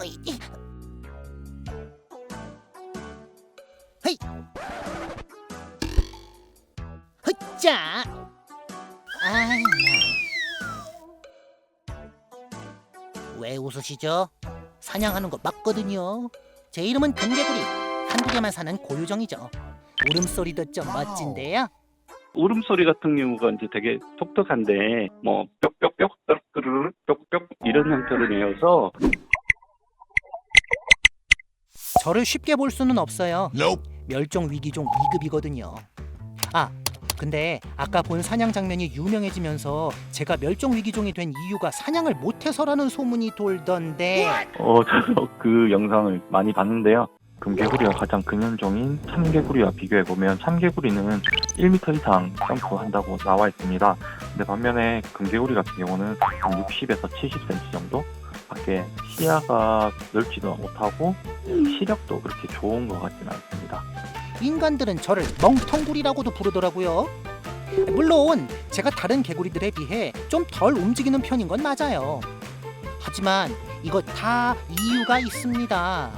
어이, 이. 헤이. 헛자. 왜 웃으시죠? 사냥하는 거 맞거든요. 제 이름은 금개구리. 한국에만 사는 고유종이죠. 울음소리도 좀 멋진데요. 울음소리 같은 경우가 이제 되게 독특한데 뭐 뾱뾱뾱 끄르르 뾱뾱 이런 형태로 내어서 저를 쉽게 볼 수는 없어요. 멸종 위기종 2급이거든요. 아, 근데 아까 본 사냥 장면이 유명해지면서 제가 멸종 위기종이 된 이유가 사냥을 못해서라는 소문이 돌던데 어, 저도 그 영상을 많이 봤는데요. 금개구리가 가장 근현종인 참개구리와 비교해보면 참개구리는 1m 이상 점프한다고 나와 있습니다. 근데 반면에 금개구리 같은 경우는 한 60에서 70cm 정도? 밖에 시야가 넓지도 못하고 시력도 그렇게 좋은 것 같지는 않습니다. 인간들은 저를 멍텅구리라고도 부르더라고요. 물론 제가 다른 개구리들에 비해 좀 덜 움직이는 편인 건 맞아요. 하지만 이거 다 이유가 있습니다.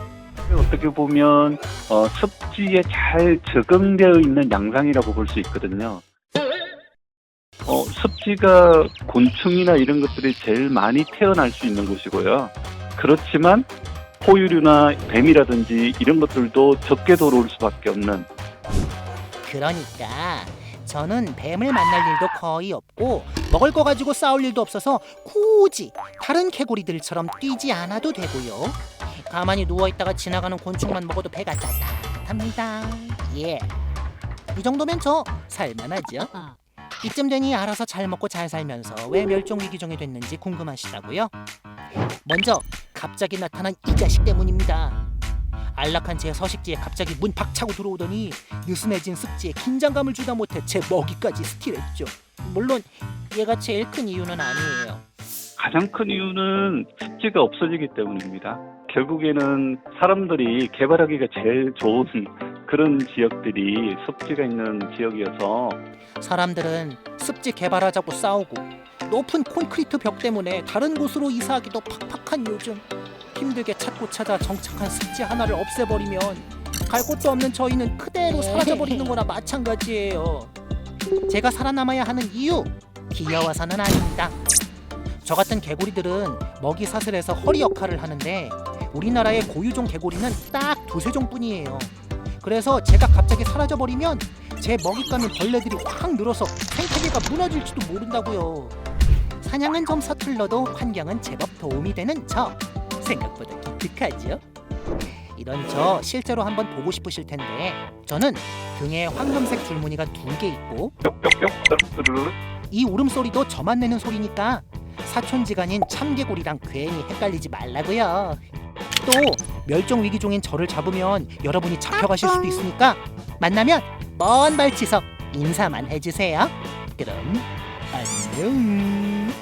어떻게 보면 어, 습지에 잘 적응되어 있는 양상이라고 볼 수 있거든요. 어, 습지가 곤충이나 이런 것들이 제일 많이 태어날 수 있는 곳이고요. 그렇지만 포유류나 뱀이라든지 이런 것들도 적게 돌아올 수밖에 없는 그러니까 저는 뱀을 만날 일도 거의 없고 먹을 거 가지고 싸울 일도 없어서 굳이 다른 개구리들처럼 뛰지 않아도 되고요. 가만히 누워 있다가 지나가는 곤충만 먹어도 배가 따뜻합니다. 예. 이 정도면 저 살만하죠. 이쯤 되니 알아서 잘 먹고 잘 살면서 왜 멸종 위기종이 됐는지 궁금하시다고요? 먼저 갑자기 나타난 이 자식 때문입니다. 안락한 제 서식지에 갑자기 문 박차고 들어오더니 느슨해진 습지에 긴장감을 주다 못해 제 먹이까지 스틸했죠. 물론 얘가 제일 큰 이유는 아니에요. 가장 큰 이유는 습지가 없어지기 때문입니다. 결국에는 사람들이 개발하기가 제일 좋은 그런 지역들이 습지가 있는 지역이어서 사람들은 습지 개발하자고 싸우고 높은 콘크리트 벽 때문에 다른 곳으로 이사하기도 팍팍한 요즘 힘들게 찾고 찾아 정착한 습지 하나를 없애버리면 갈 곳도 없는 저희는 그대로 사라져버리는 거나 마찬가지예요. 제가 살아남아야 하는 이유 귀여워서는 아닙니다. 저 같은 개구리들은 먹이 사슬에서 허리 역할을 하는데 우리나라의 고유종 개구리는 딱 두세 종뿐이에요. 그래서 제가 갑자기 사라져 버리면 제 먹잇감인 벌레들이 확 늘어서 생태계가 무너질지도 모른다고요. 사냥은 좀 서툴러도 환경은 제법 도움이 되는 저 생각보다 기특하죠. 이런 저 실제로 한번 보고 싶으실 텐데 저는 등에 황금색 줄무늬가 두 개 있고 이 울음소리도 저만 내는 소리니까 사촌지간인 참개구리랑 괜히 헷갈리지 말라고요. 또 멸종 위기 종인 저를 잡으면 여러분이 잡혀가실 수도 있으니까 만나면 먼 발치서 인사만 해주세요. 그럼 안녕.